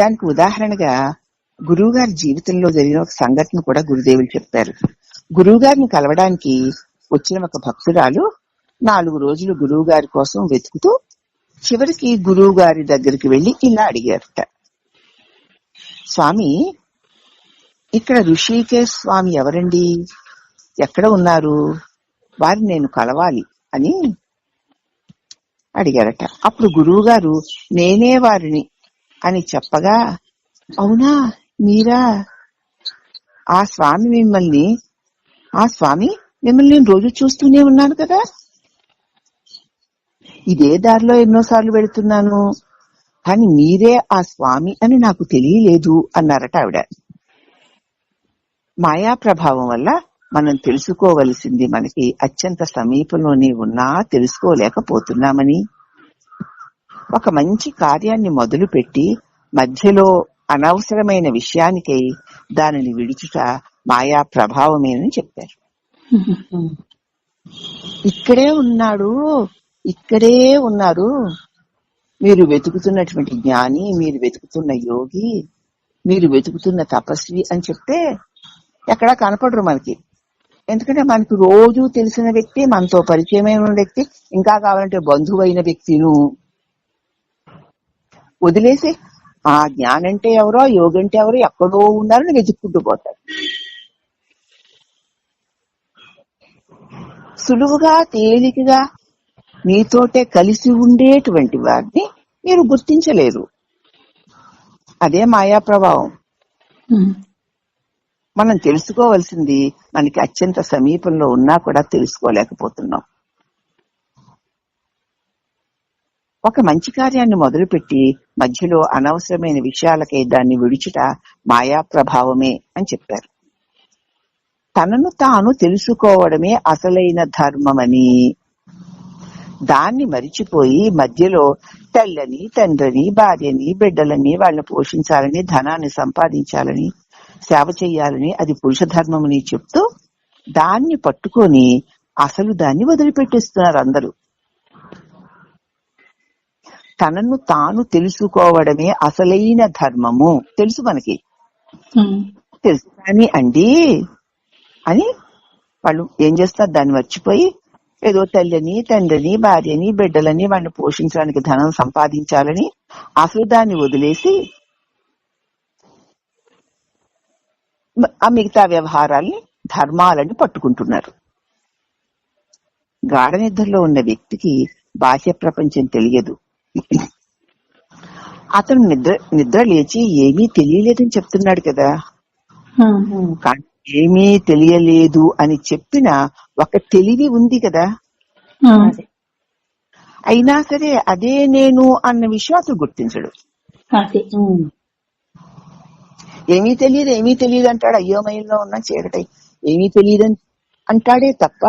దానికి ఉదాహరణగా గురువుగారి జీవితంలో జరిగిన ఒక సంఘటన కూడా గురుదేవులు చెప్పారు. గురువుగారిని కలవడానికి వచ్చిన ఒక భక్తురాలు నాలుగు రోజులు గురువు గారి కోసం వెతుకుతూ చివరికి గురువు గారి దగ్గరికి వెళ్ళి ఇలా అడిగారట. స్వామి ఇక్కడ ఋషికేశ్ స్వామి ఎవరండి? ఎక్కడ ఉన్నారు? వారిని నేను కలవాలి అని అడిగారట. అప్పుడు గురువు గారు నేనే వారిని అని చెప్పగా అవునా మీరా? ఆ స్వామి మిమ్మల్ని ఆ స్వామి మిమ్మల్ని నేను రోజు చూస్తూనే ఉన్నాను కదా. ఇదే దారిలో ఎన్నోసార్లు వెళుతున్నాను. కానీ మీరే ఆ స్వామి అని నాకు తెలియలేదు అన్నారట ఆవిడ. మాయా ప్రభావం వల్ల మనం తెలుసుకోవలసింది మనకి అత్యంత సమీపంలోనే ఉన్నా తెలుసుకోలేకపోతున్నామని. ఒక మంచి కార్యాన్ని మొదలుపెట్టి మధ్యలో అనవసరమైన విషయానికై దానిని విడిచుట మాయా ప్రభావమేనని చెప్పారు. ఇక్కడే ఉన్నాడు ఇక్కడే ఉన్నారు. మీరు వెతుకుతున్నటువంటి జ్ఞాని మీరు వెతుకుతున్న యోగి మీరు వెతుకుతున్న తపస్వి అని చెప్తే ఎక్కడా కనపడరు మనకి. ఎందుకంటే మనకు రోజు తెలిసిన వ్యక్తి మనతో పరిచయమైన వ్యక్తి ఇంకా కావాలంటే బంధువైన వ్యక్తిను వదిలేసి. ఆ జ్ఞానంటే ఎవరో యోగంటే ఎవరో ఎక్కడో ఉన్నారని వెతుక్కుంటూ పోతారు. సులువుగా తేలికగా మీతోటే కలిసి ఉండేటువంటి వారిని మీరు గుర్తించలేరు. అదే మాయా ప్రభావం. మనం తెలుసుకోవాల్సింది మనకి అత్యంత సమీపంలో ఉన్నా కూడా తెలుసుకోలేకపోతున్నాం. ఒక మంచి కార్యాన్ని మొదలుపెట్టి మధ్యలో అనవసరమైన విషయాలకై దాన్ని విడిచిట మాయా ప్రభావమే అని చెప్పారు. తనను తాను తెలుసుకోవడమే అసలైన ధర్మమని. దాన్ని మరిచిపోయి మధ్యలో తల్లని తండ్రిని భార్యని బిడ్డలని వాళ్ళని పోషించాలని ధనాన్ని సంపాదించాలని సేవ చేయాలని అది పురుష ధర్మమని చెప్తూ దాన్ని పట్టుకొని అసలు దాన్ని వదిలిపెట్టేస్తున్నారు అందరూ. తనను తాను తెలుసుకోవడమే అసలైన ధర్మము. తెలుసు మనకి? తెలుసు. కానీ అండి అని వాళ్ళు ఏం చేస్తారు దాన్ని మర్చిపోయి ఏదో తల్లిని తండ్రిని భార్యని బిడ్డలని వాళ్ళని పోషించడానికి ధనం సంపాదించాలని అసలు దాన్ని వదిలేసి ఆ మిగతా వ్యవహారాల్ని ధర్మాలని పట్టుకుంటున్నారు. గాఢ నిద్రలో ఉన్న వ్యక్తికి బాహ్య ప్రపంచం తెలియదు. అతను నిద్ర నిద్ర లేచి ఏమీ తెలియలేదని చెప్తున్నాడు కదా. కానీ ఏమీ తెలియలేదు అని చెప్పిన ఒక తెలివి ఉంది కదా. అయినా సరే అదే నేను అన్న విషయం అతను గుర్తించడు. అదే. ఏమీ తెలియదు ఏమీ తెలియదు అంటాడు. అయోమయంలో ఉన్న చీకటై. ఏమీ తెలియదు అంటాడే తప్ప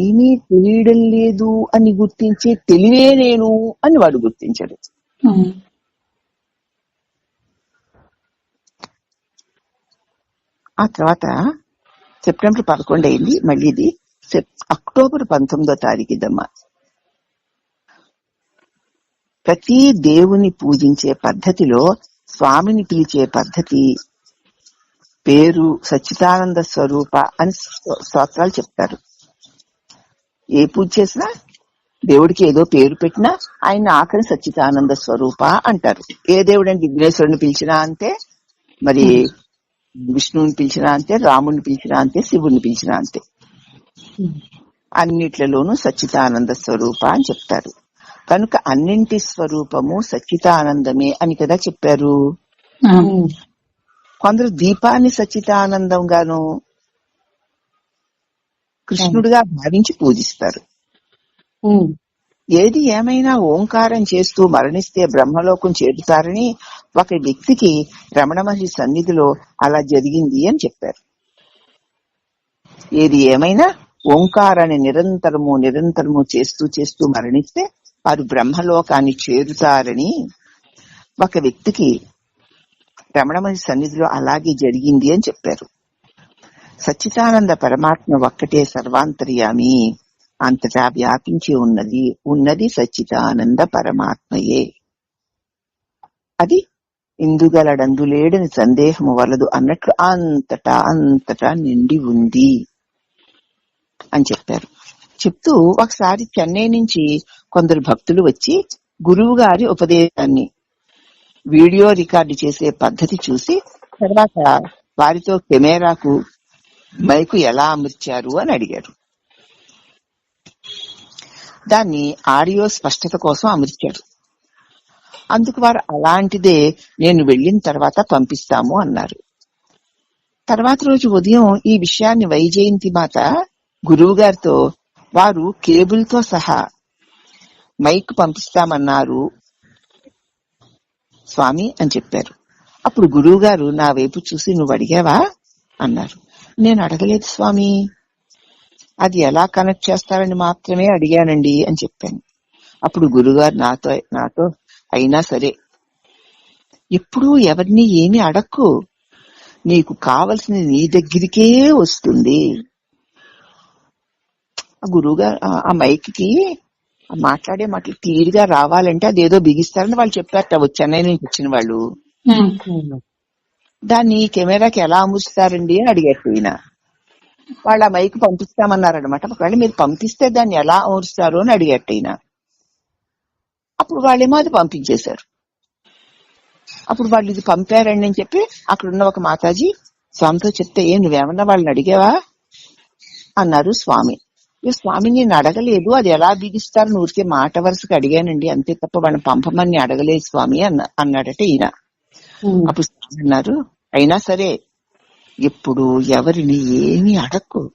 ఏమీ తెలియడం లేదు అని గుర్తించే తెలివే నేను అని వాడు గుర్తించాడు. ఆ తర్వాత సెప్టెంబర్ పదకొండు అయింది మళ్ళీ ఇది సెప్- అక్టోబర్ పంతొమ్మిదో తారీఖు ఇదమ్మా ప్రతి దేవుని పూజించే పద్ధతిలో స్వామిని పిలిచే పద్ధతి పేరు సచ్చిదానంద స్వరూప అని స్తోత్రాలు చెప్తారు. ఏ పూజ చేసినా దేవుడికి ఏదో పేరు పెట్టినా ఆయన ఆఖరి సచ్చిదానంద స్వరూప అంటారు. ఏ దేవుడని విఘ్నేశ్వరుని పిలిచినా అంతే మరి విష్ణువుని పిలిచినా అంతే రాముడిని పిలిచినా అంతే శివుని పిలిచినా అంతే. అన్నిట్లలోనూ సచ్చిదానంద స్వరూప అని చెప్తారు. కనుక అన్నింటి స్వరూపము సచ్చిదానందమే అని కదా చెప్పారు. కొందరు దీపాన్ని సచ్చిదానందంగాను కృష్ణుడిగా భావించి పూజిస్తారు. ఏది ఏమైనా ఓంకారం చేస్తూ మరణిస్తే బ్రహ్మలోకం చేరుతారని ఒక వ్యక్తికి రమణ మహర్షి సన్నిధిలో అలా జరిగింది అని చెప్పారు. ఏది ఏమైనా ఓంకారాన్ని నిరంతరము నిరంతరము చేస్తూ చేస్తూ మరణిస్తే వారు బ్రహ్మలోకాన్ని చేరుతారని ఒక వ్యక్తికి రమణ మహర్షి సన్నిధిలో అలాగే జరిగింది అని చెప్పారు. సచ్చిదానంద పరమాత్మ ఒక్కటే సర్వాంతర్యామి అంతటా వ్యాపించి ఉన్నది. ఉన్నది సచ్చిదానంద పరమాత్మయే. అది ఇందుగలడందు లేడని సందేహము వలదు అన్నట్లు అంతటా అంతటా నిండి ఉంది అని చెప్పారు. చెప్తూ ఒకసారి చెన్నై నుంచి కొందరు భక్తులు వచ్చి గురువు గారి ఉపదేశాన్ని వీడియో రికార్డు చేసే పద్ధతి చూసి తర్వాత వారితో కెమెరాకు మైకు ఎలా అమర్చారు అని అడిగారు. దాన్ని ఆడియో స్పష్టత కోసం అమర్చారు. అందుకు వారు అలాంటిదే నేను వెళ్ళిన తర్వాత పంపిస్తాము అన్నారు. తర్వాత రోజు ఉదయం ఈ విషయాన్ని వైజయంతి మాత గురువు గారితో వారు కేబుల్తో సహా మైక్ పంపిస్తామన్నారు స్వామి అని చెప్పారు. అప్పుడు గురువు గారు నా వైపు చూసి నువ్వు అడిగావా? అన్నారు. నేను అడగలేదు స్వామి. అది ఎలా కనెక్ట్ చేస్తారని మాత్రమే అడిగానండి అని చెప్పాను. అప్పుడు గురుగారు నాతో నాతో అయినా సరే ఎప్పుడూ ఎవరిని ఏమి అడక్కు. నీకు కావలసింది నీ దగ్గరికే వస్తుంది. ఆ గురువుగారు ఆ- మైక్కి మైక్కి మాట్లాడే మాటలు క్లియర్గా రావాలంటే అదేదో బిగిస్తారని వాళ్ళు చెప్పారట. చెన్నై నుంచి వచ్చిన వాళ్ళు. దాన్ని కెమెరాకి ఎలా అమర్చుతారండి? అని అడిగారు ఈయన. వాళ్ళు ఆ మైక్ పంపిస్తామన్నారనమాట ఒకవేళ మీరు పంపిస్తే దాన్ని ఎలా అమరుస్తారు అని అడిగారు ఈయన. అప్పుడు వాళ్ళేమో అది పంపించేశారు. అప్పుడు వాళ్ళు ఇది పంపారండి అని చెప్పి అక్కడ ఉన్న ఒక మాతాజీ స్వామితో చెప్తే ఏ నువ్వేమన్నా వాళ్ళని అడిగావా? అన్నారు స్వామి. ఈ స్వామి నేను అడగలేదు. అది ఎలా బిగిస్తారు? ఊరికే మాట వరుసకు అడిగానండి. అంతే తప్ప వాళ్ళని పంపమని అడగలేదు స్వామి అన్న అన్నాడట ఈయన. అప్పుడు అన్నారు. అయినా సరే ఇప్పుడు ఎవరిని ఏమీ అడక్కు.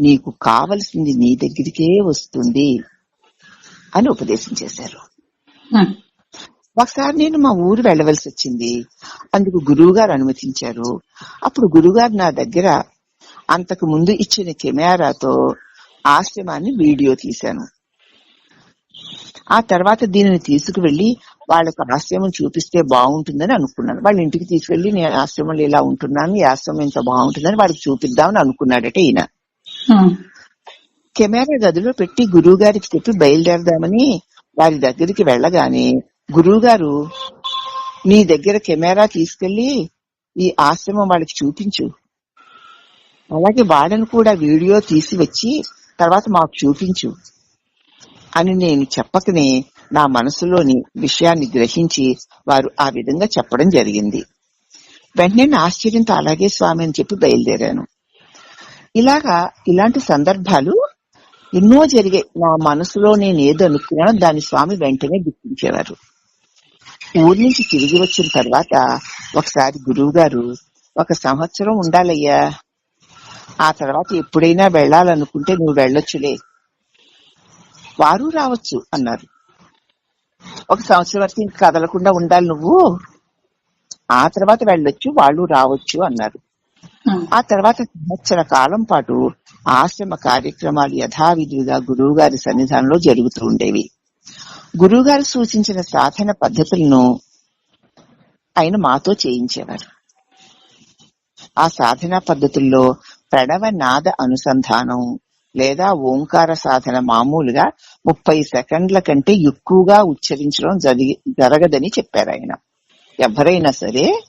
నీకు కావలసింది నీ దగ్గరికే వస్తుంది అని ఉపదేశం చేశారు. ఒకసారి నేను మా ఊరు వెళ్ళవలసి వచ్చింది. అందుకు గురువు గారు అనుమతించారు. అప్పుడు గురుగారు నా దగ్గర అంతకు ముందు ఇచ్చిన కెమెరాతో ఆశ్రమాన్ని వీడియో తీశాను. ఆ తర్వాత దీనిని తీసుకువెళ్ళి వాళ్ళకు ఆశ్రమం చూపిస్తే బాగుంటుందని అనుకున్నాను. వాళ్ళ ఇంటికి తీసుకెళ్ళి నేను ఆశ్రమంలో ఇలా ఉంటున్నాను ఈ ఆశ్రమం ఇంత బాగుంటుందని వాడికి చూపిద్దామని అనుకున్నాడట ఈయన. కెమెరా గదిలో పెట్టి గురువు గారికి చెప్పి బయలుదేరదామని వారి దగ్గరికి వెళ్ళగానే గురువు గారు నీ దగ్గర కెమెరా తీసుకెళ్ళి ఈ ఆశ్రమం వాళ్ళకి చూపించు. అలాగే వాళ్ళని కూడా వీడియో తీసి వచ్చి తర్వాత మాకు చూపించు. అని నేను చెప్పకనే నా మనసులోని విషయాన్ని గ్రహించి వారు ఆ విధంగా చెప్పడం జరిగింది. వెంటనే నా ఆశ్చర్యంతో అలాగే స్వామి అని చెప్పి బయలుదేరాను. ఇలాగా ఇలాంటి సందర్భాలు ఎన్నో జరిగే నా మనసులో నేను ఏదనుకున్నానో దాని స్వామి వెంటనే గుర్తించేవారు. ఊరి నుంచి తిరిగి వచ్చిన తర్వాత ఒకసారి గురువు గారు ఒక సంవత్సరం ఉండాలయ్యా. ఆ తర్వాత ఎప్పుడైనా వెళ్ళాలనుకుంటే నువ్వు వెళ్ళొచ్చులే. వారు రావచ్చు అన్నారు. ఒక సంవత్సరం వరకు ఇంక కదలకుండా ఉండాలి నువ్వు. ఆ తర్వాత వెళ్ళొచ్చు వాళ్ళు రావచ్చు అన్నారు. ఆ తర్వాత సంవత్సర కాలం పాటు ఆశ్రమ కార్యక్రమాలు యథావిధిగా గురువు గారి సన్నిధానంలో జరుగుతూ ఉండేవి. గురువు గారు సూచించిన సాధన పద్ధతులను ఆయన మాతో చేయించేవారు. ఆ సాధన పద్ధతుల్లో ప్రణవ నాద అనుసంధానం లేదా ఓంకార సాధన మామూలుగా ముప్పై సెకండ్ల కంటే ఎక్కువగా ఉచ్చరించడం జరిగి జరగదని చెప్పారు ఆయన. ఎవరైనా సరే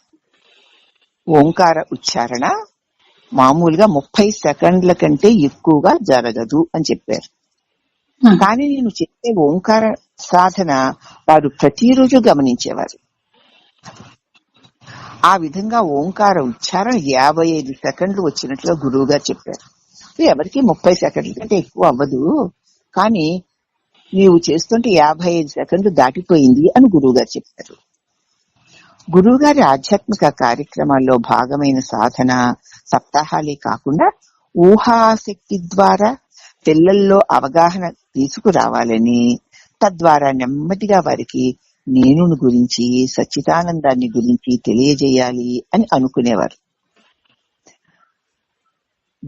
ఓంకార ఉచ్చారణ మామూలుగా ముప్పై సెకండ్ల కంటే ఎక్కువగా జరగదు అని చెప్పారు. కానీ నేను చెప్పే ఓంకార సాధన వారు ప్రతిరోజు గమనించేవారు. ఆ విధంగా ఓంకార ఉచ్చారణ యాభై ఐదు సెకండ్లు వచ్చినట్లుగా గురువు గారు చెప్పారు. ఎవరికి ముప్పై సెకండ్ల కంటే ఎక్కువ అవ్వదు. కానీ నీవు చేస్తుంటే యాభై ఐదు సెకండ్లు దాటిపోయింది అని గురువుగారు చెప్పారు. గురువుగారి ఆధ్యాత్మిక కార్యక్రమాల్లో భాగమైన సాధన సప్తాహాలే కాకుండా ఊహాశక్తి ద్వారా పిల్లల్లో అవగాహన తీసుకురావాలని తద్వారా నెమ్మదిగా వారికి నేను గురించి సచ్చిదానందాన్ని గురించి తెలియజేయాలి అని అనుకునేవారు.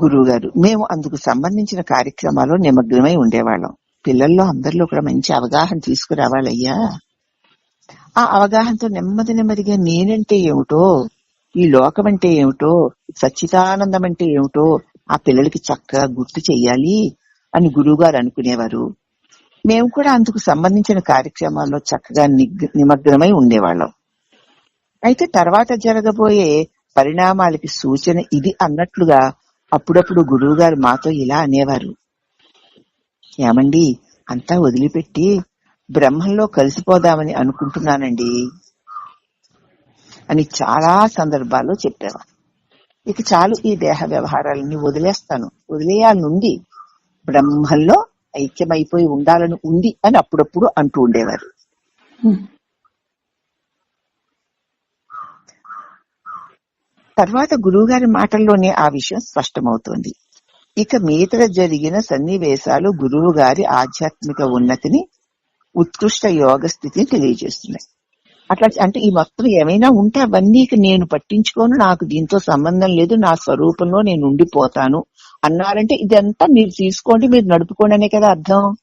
గురువుగారు మేము అందుకు సంబంధించిన కార్యక్రమాల్లో నిమగ్నమై ఉండేవాళ్ళం. పిల్లల్లో అందరిలో కూడా మంచి అవగాహన తీసుకురావాలయ్యా. ఆ అవగాహనతో నెమ్మది నెమ్మదిగా నేనంటే ఏమిటో ఈ లోకం అంటే ఏమిటో సచ్చిదానందం అంటే ఏమిటో ఆ పిల్లలకి చక్కగా గుర్తు చెయ్యాలి అని గురువుగారు అనుకునేవారు. మేము కూడా అందుకు సంబంధించిన కార్యక్రమాల్లో చక్కగా నిగ్- నిమగ్నమై ఉండేవాళ్ళం. అయితే తర్వాత జరగబోయే పరిణామాలకి సూచన ఇది అన్నట్లుగా అప్పుడప్పుడు గురువుగారు మాతో ఇలా అనేవారు. ఏమండి? అంతా వదిలిపెట్టి బ్రహ్మంలో కలిసిపోదామని అనుకుంటున్నానండి అని చాలా సందర్భాల్లో చెప్పేవారు ఇక చాలు ఈ దేహ వ్యవహారాలన్నీ వదిలేస్తాను. వదిలేయాలని బ్రహ్మంలో ఐక్యమైపోయి ఉండాలని ఉంది అని అప్పుడప్పుడు అంటూ ఉండేవారు. తర్వాత గురువుగారి మాటల్లోనే ఆ విషయం స్పష్టమవుతోంది. ఇక మీదట జరిగిన సన్నివేశాలు గురువు గారి ఆధ్యాత్మిక ఉన్నతిని ఉత్కృష్ట యోగ స్థితిని తెలియజేస్తున్నాయి. అట్లా అంటే ఈ మొత్తం ఏమైనా ఉంటే అవన్నీ నేను పట్టించుకోను నాకు దీంతో సంబంధం లేదు నా స్వరూపంలో నేను ఉండిపోతాను అన్నారంటే ఇదంతా మీరు తీసుకోండి మీరు నడుపుకోండి అనే కదా అర్థం?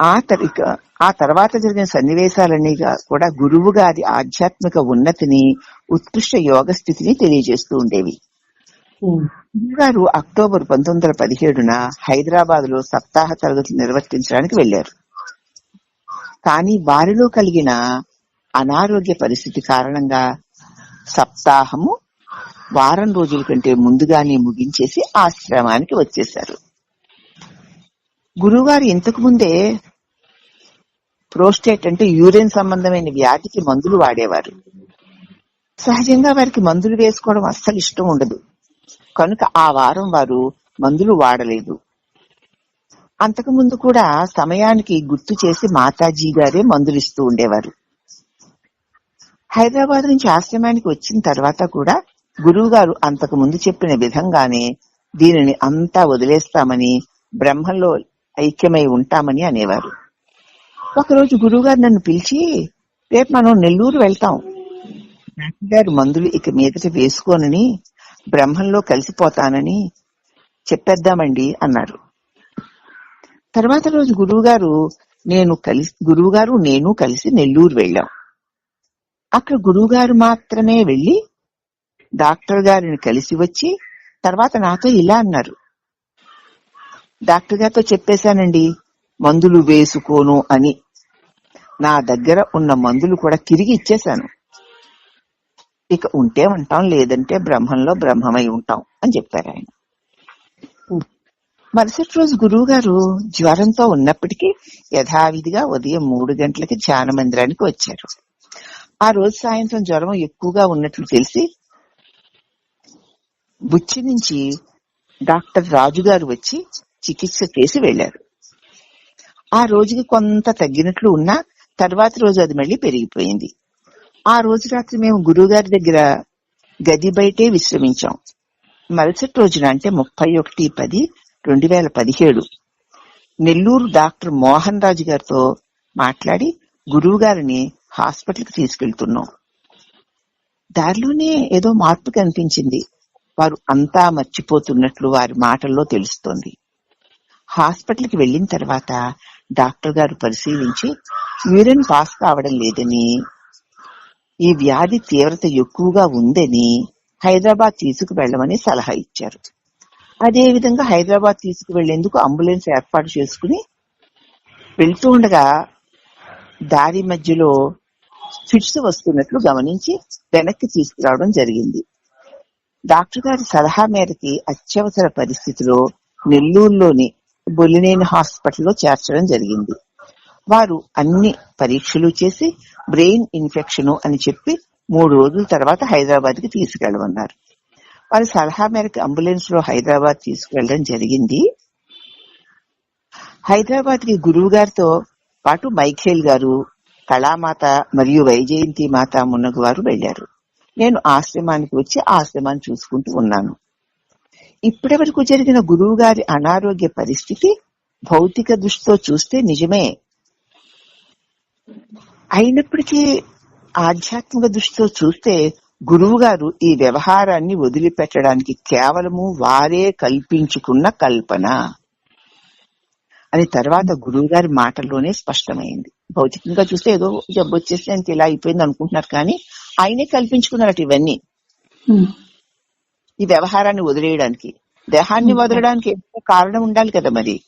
ఆ. తర్- ఇక ఆ తర్వాత జరిగిన సన్నివేశాలన్నీ కూడా గురువు గారి ఆధ్యాత్మిక ఉన్నతిని ఉత్కృష్ట యోగ స్థితిని తెలియజేస్తూ ఉండేవి. గారు అక్టోబర్ పంతొమ్మిది వందల పదిహేడున హైదరాబాద్లో సప్తాహ తరగతులు నిర్వర్తించడానికి వెళ్ళారు కానీ వారిలో కలిగిన అనారోగ్య పరిస్థితి కారణంగా సప్తాహము వారం రోజుల కంటే ముందుగానే ముగించేసి ఆశ్రమానికి వచ్చేశారు. గురువుగారు ఇంతకు ముందే ప్రోస్టేట్ అంటే యూరిన్ సంబంధమైన వ్యాధికి మందులు వాడేవారు. సహజంగా వారికి మందులు వేసుకోవడం అస్సలు ఇష్టం ఉండదు. కనుక ఆ వారం వారు మందులు వాడలేదు. అంతకు ముందు కూడా సమయానికి గుర్తు చేసి మాతాజీ గారే మందులు ఇస్తూ ఉండేవారు. హైదరాబాద్ నుంచి ఆశ్రమానికి వచ్చిన తర్వాత కూడా గురువు గారు అంతకు ముందు చెప్పిన విధంగానే దీనిని అంతా వదిలేస్తామని బ్రహ్మంలో ఐక్యమై ఉంటామని అనేవారు. ఒకరోజు గురువు గారు నన్ను పిలిచి రేపు మనం నెల్లూరు వెళ్తాం. డాక్టర్ గారు మందులు ఇక మీదట వేసుకోనని బ్రహ్మంలో కలిసిపోతానని చెప్పేద్దామండి అన్నారు. తర్వాత రోజు గురువుగారు నేను కలిసి గురువుగారు నేను కలిసి నెల్లూరు వెళ్ళాం. అక్కడ గురువుగారు మాత్రమే వెళ్ళి డాక్టర్ గారిని కలిసి వచ్చి తర్వాత నాతో ఇలా అన్నారు. డాక్టర్ గారితో చెప్పేశానండి మందులు వేసుకోను అని. నా దగ్గర ఉన్న మందులు కూడా తిరిగి ఇచ్చేశాను. ఇక ఉంటే ఉంటాం లేదంటే బ్రహ్మంలో బ్రహ్మమై ఉంటాం అని చెప్పారు ఆయన. మరుసటి రోజు గురువు గారు జ్వరంతో ఉన్నప్పటికీ యథావిధిగా ఉదయం మూడు గంటలకి ధ్యాన మందిరానికి వచ్చారు. ఆ రోజు సాయంత్రం జ్వరం ఎక్కువగా ఉన్నట్లు తెలిసి బుచ్చి నుంచి డాక్టర్ రాజు గారు వచ్చి చికిత్స చేసి వెళ్ళారు ఆ రోజుకి కొంత తగ్గినట్లు ఉన్నా తర్వాత రోజు అది మళ్ళీ పెరిగిపోయింది. ఆ రోజు రాత్రి మేము గురువు గారి దగ్గర గది బయటే విశ్రమించాం. మరుసటి రోజున అంటే ముప్పై ఒకటి పది రెండు వేల పదిహేడు నెల్లూరు డాక్టర్ మోహన్ రాజు గారితో మాట్లాడి గురువు గారిని హాస్పిటల్కి తీసుకెళ్తున్నాం. దారిలోనే ఏదో మార్పు కనిపించింది. వారు అంతా మర్చిపోతున్నట్లు వారి మాటల్లో తెలుస్తోంది. హాస్పిటల్కి వెళ్ళిన తర్వాత డాక్టర్ గారు పరిశీలించి యూరిన్ పాస్ కావడం లేదని ఈ వ్యాధి తీవ్రత ఎక్కువగా ఉందని హైదరాబాద్ తీసుకువెళ్ళమని సలహా ఇచ్చారు. అదే విధంగా హైదరాబాద్ తీసుకువెళ్ళేందుకు అంబులెన్స్ ఏర్పాటు చేసుకుని వెళ్తూ ఉండగా దారి మధ్యలో ఫిట్స్ వస్తున్నట్లు గమనించి వెనక్కి తీసుకురావడం జరిగింది. డాక్టర్ గారి సలహా మేరకి అత్యవసర పరిస్థితిలో నెల్లూరులోని బొల్లినేని హాస్పిటల్లో చేర్చడం జరిగింది. వారు అన్ని పరీక్షలు చేసి బ్రెయిన్ ఇన్ఫెక్షన్ అని చెప్పి మూడు రోజుల తర్వాత హైదరాబాద్కి తీసుకెళ్ళమన్నారు వారి సలహా మేరకు అంబులెన్స్లో హైదరాబాద్ తీసుకెళ్ళడం జరిగింది. హైదరాబాద్కి గురువు గారితో పాటు మైఖేల్ గారు కళామాత మరియు వైజయంతి మాత మున్నగు వారు వెళ్ళారు నేను ఆశ్రమానికి వచ్చి ఆశ్రమాన్ని చూసుకుంటూ ఉన్నాను. ఇప్పటి వరకు జరిగిన గురువు గారి అనారోగ్య పరిస్థితి భౌతిక దృష్టితో చూస్తే నిజమే. అయినప్పటికీ ఆధ్యాత్మిక దృష్టితో చూస్తే గురువు గారు ఈ వ్యవహారాన్ని వదిలిపెట్టడానికి కేవలము వారే కల్పించుకున్న కల్పన. అని తర్వాత గురువు గారి మాటల్లోనే స్పష్టమైంది. భౌతికంగా చూస్తే ఏదో జబ్బు వచ్చేసి అంత ఇలా అయిపోయింది అనుకుంటున్నారు కానీ ఆయనే కల్పించుకున్నారట ఇవన్నీ. ఈ వ్యవహారాన్ని వదిలేయడానికి. దేహాన్ని వదలడానికి కారణం ఉండాలి కదా మరి.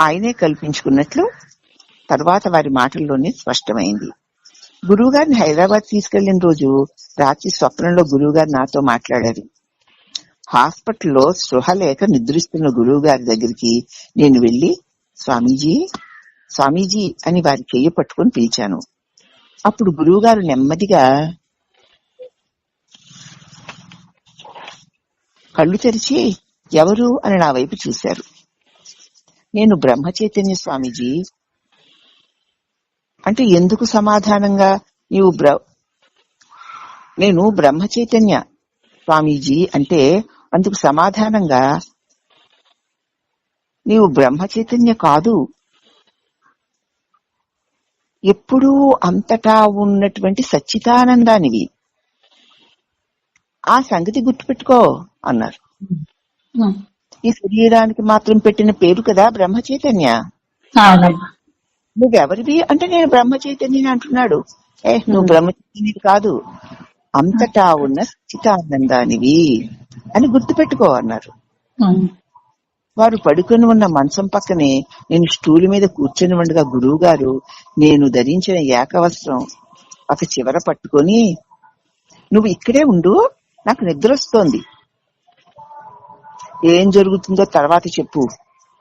ఆయనే కల్పించుకున్నట్లు తర్వాత వారి మాటల్లోనే స్పష్టమైంది. గురువుగారిని హైదరాబాద్ తీసుకెళ్ళిన రోజు రాత్రి స్వప్నంలో గురువుగారు నాతో మాట్లాడారు. హాస్పిటల్లో స్పృహ లేక నిద్రిస్తున్న గురువుగారి దగ్గరికి నేను వెళ్ళి స్వామీజీ స్వామీజీ అని వారి చెయ్యి పట్టుకొని పిలిచాను. అప్పుడు గురువుగారు నెమ్మదిగా కళ్ళు తెరిచి ఎవరు? అని నా వైపు చూశారు. నేను బ్రహ్మ చైతన్య స్వామీజీ అంటే ఎందుకు సమాధానంగా నీవు బ్ర నేను బ్రహ్మ చైతన్య స్వామీజీ అంటే అందుకు సమాధానంగా నీవు బ్రహ్మ చైతన్య కాదు. ఎప్పుడూ అంతటా ఉన్నటువంటి సచ్చిదానందానివి. ఆ సంగతి గుర్తుపెట్టుకో అన్నారు. ఈ శరీరానికి మాత్రం పెట్టిన పేరు కదా బ్రహ్మ చైతన్య. నువ్వెవరివి? అంటే నేను బ్రహ్మ చైతన్యని అంటున్నాడు. ఏ నువ్వు బ్రహ్మ చైతన్యుడు కాదు. అంతటా ఉన్న సచ్చిదానందానివి అని గుర్తుపెట్టుకో అన్నారు. వారు పడుకొని ఉన్న మంచం పక్కనే నేను స్టూల్ మీద కూర్చొని ఉండగా గురువు గారు నేను ధరించిన ఏకవస్త్రం ఒక చివర పట్టుకొని నువ్వు ఇక్కడే ఉండు నాకు నిద్ర వస్తోంది ఏం జరుగుతుందో తర్వాత చెప్పు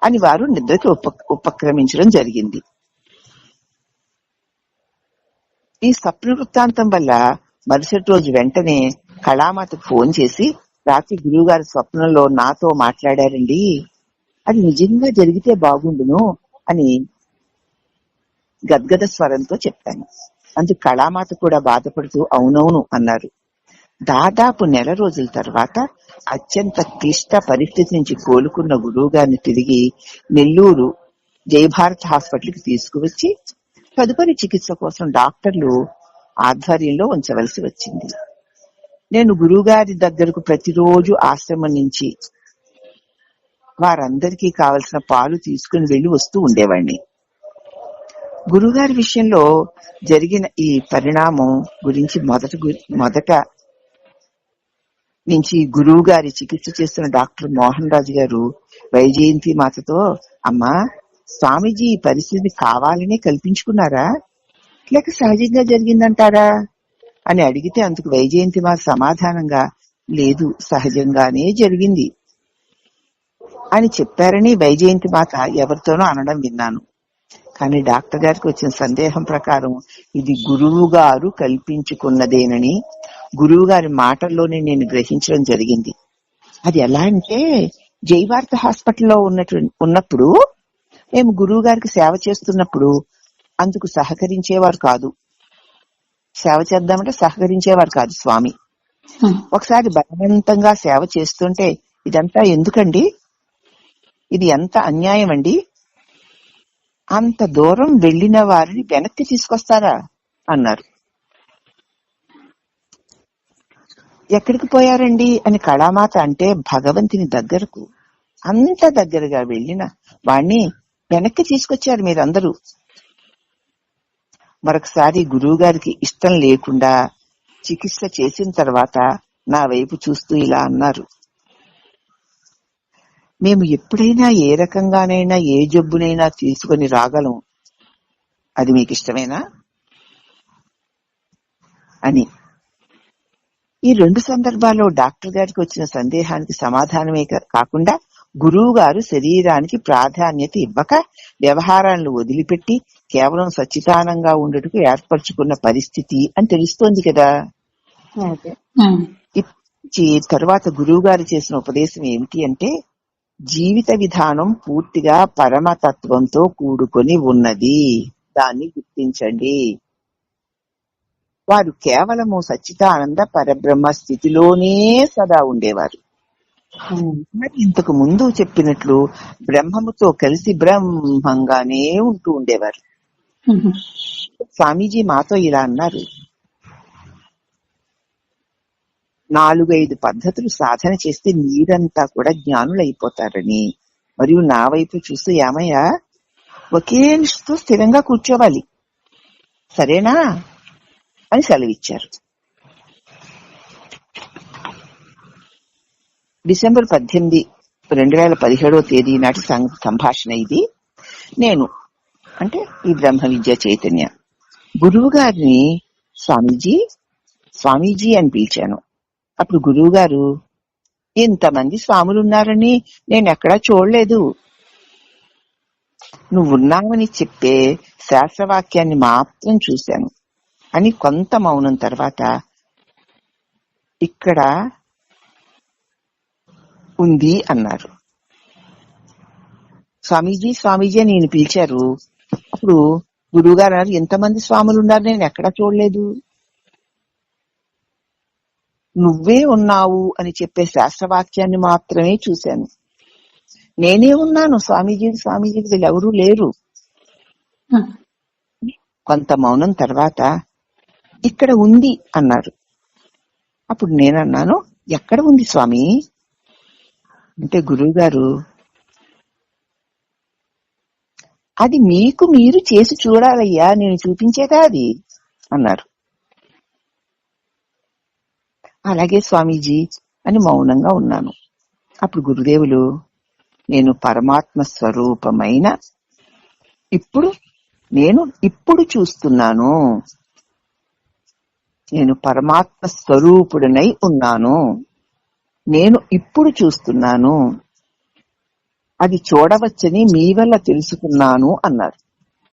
అని వారు నిద్రకి ఉప ఉపక్రమించడం జరిగింది. ఈ స్వప్న వృత్తాంతం వల్ల మరుసటి రోజు వెంటనే కళామాతకు ఫోన్ చేసి రాత్రి గురువుగారి స్వప్నంలో నాతో మాట్లాడారండి. అది నిజంగా జరిగితే బాగుండును అని గద్గద స్వరంతో చెప్పాను. అందుకు కళామాత కూడా బాధపడుతూ అవునవును అన్నారు. దాదాపు నెల రోజుల తర్వాత అత్యంత క్లిష్ట పరిస్థితి నుంచి కోలుకున్న గురువు గారిని తిరిగి నెల్లూరు జయభారత్ హాస్పిటల్కి తీసుకువచ్చి తదుపరి చికిత్స కోసం డాక్టర్లు ఆధ్వర్యంలో ఉంచవలసి వచ్చింది. నేను గురువుగారి దగ్గరకు ప్రతిరోజు ఆశ్రమం నుంచి వారందరికీ కావలసిన పాలు తీసుకుని వెళ్ళి వస్తూ ఉండేవాడిని. గురుగారి విషయంలో జరిగిన ఈ పరిణామం గురించి మొదట మొదట నుంచి గురువు గారి చికిత్స చేస్తున్న డాక్టర్ మోహన్ రాజు గారు వైజయంతి మాతతో అమ్మా స్వామీజీ ఈ పరిస్థితి కావాలనే కల్పించుకున్నారా? లేక సహజంగా జరిగిందంటారా? అని అడిగితే అందుకు వైజయంతి మాత సమాధానంగా లేదు సహజంగానే జరిగింది. అని చెప్పారని వైజయంతి మాత ఎవరితోనో అనడం విన్నాను. కానీ డాక్టర్ గారికి వచ్చిన సందేహం ప్రకారం ఇది గురువు గారు కల్పించుకున్నదేనని గురువు గారి మాటల్లోనే నేను గ్రహించడం జరిగింది. అది ఎలా అంటే జైవార్త హాస్పిటల్లో ఉన్నటువంటి ఉన్నప్పుడు మేము గురువు గారికి సేవ చేస్తున్నప్పుడు అందుకు సహకరించేవారు కాదు. సేవ చేద్దామంటే సహకరించేవారు కాదు స్వామి. ఒకసారి బలవంతంగా సేవ చేస్తుంటే ఇదంతా ఎందుకండి? ఇది ఎంత అన్యాయం అండి అంత దూరం వెళ్ళిన వారిని వెనక్కి తీసుకొస్తారా? అన్నారు. ఎక్కడికి పోయారండి అని కళామాత అంటే భగవంతుని దగ్గరకు అంత దగ్గరగా వెళ్ళిన వాణ్ణి వెనక్కి తీసుకొచ్చారు మీరందరూ. మరొకసారి గురువు గారికి ఇష్టం లేకుండా చికిత్స చేసిన తర్వాత నా వైపు చూస్తూ ఇలా అన్నారు. మేము ఎప్పుడైనా ఏ రకంగానైనా ఏ జబ్బునైనా తీసుకొని రాగలం. అది మీకు ఇష్టమేనా అని. ఈ రెండు సందర్భాల్లో డాక్టర్ గారికి వచ్చిన సందేహానికి సమాధానమే కాకుండా గురువు గారు శరీరానికి ప్రాధాన్యత ఇవ్వక వ్యవహారాలను వదిలిపెట్టి కేవలం సచ్చిదానంగా ఉండటకు ఏర్పరచుకున్న పరిస్థితి అని తెలుస్తోంది కదా. తరువాత గురువు గారు చేసిన ఉపదేశం ఏమిటి అంటే జీవిత విధానం పూర్తిగా పరమతత్వంతో కూడుకొని ఉన్నది. దాన్ని గుర్తించండి. వారు కేవలము సచ్చిదానంద పరబ్రహ్మ స్థితిలోనే సదా ఉండేవారు. మరి ఇంతకు ముందు చెప్పినట్లు బ్రహ్మముతో కలిసి బ్రహ్మంగానే ఉంటూ ఉండేవారు. స్వామీజీ మాతో ఇలా అన్నారు. నాలుగైదు పద్ధతులు సాధన చేస్తే మీరంతా కూడా జ్ఞానులైపోతారని. మరియు నా వైపు చూస్తూ ఏమయ్యా? ఒకే స్థిరంగా కూర్చోవాలి. సరేనా? అని సెలవిచ్చారు. డిసెంబర్ పద్దెనిమిది రెండు వేల పదిహేడవ తేదీ నాటి సం- సంభాషణ ఇది. నేను అంటే ఈ బ్రహ్మ విద్య చైతన్య. గురువు గారిని స్వామీజీ స్వామీజీ అని పిలిచాను. అప్పుడు గురువు గారు ఇంతమంది స్వాములు ఉన్నారని నేను ఎక్కడా చూడలేదు. నువ్వున్నావని చెప్పే శాస్త్రవాక్యాన్ని మాత్రం చూశాను. అని కొంత మౌనం తర్వాత ఇక్కడ ఉంది అన్నారు. స్వామీజీ స్వామీజీ అని నేను పిలిచారు. అప్పుడు గురువు గారు అన్నారు ఎంతమంది స్వాములు ఉన్నారు? నేను ఎక్కడా చూడలేదు. నువ్వే ఉన్నావు అని చెప్పే శాస్త్రవాక్యాన్ని మాత్రమే చూశాను. నేనే ఉన్నాను స్వామీజీ స్వామీజీ వీళ్ళెవరూ లేరు. కొంత మౌనం తర్వాత ఇక్కడ ఉంది అన్నారు. అప్పుడు నేనన్నాను ఎక్కడ ఉంది స్వామి? అంటే గురువు గారు అది మీకు మీరు చేసి చూడాలయ్యా నేను చూపించేదా అది? అన్నారు. అలాగే స్వామీజీ అని మౌనంగా ఉన్నాను. అప్పుడు గురుదేవులు నేను పరమాత్మ స్వరూపమైన ఇప్పుడు నేను ఇప్పుడు చూస్తున్నాను. నేను పరమాత్మ స్వరూపుడనై ఉన్నాను. నేను ఇప్పుడు చూస్తున్నాను. అది చూడవచ్చని మీ వల్ల తెలుసుకున్నాను అన్నారు.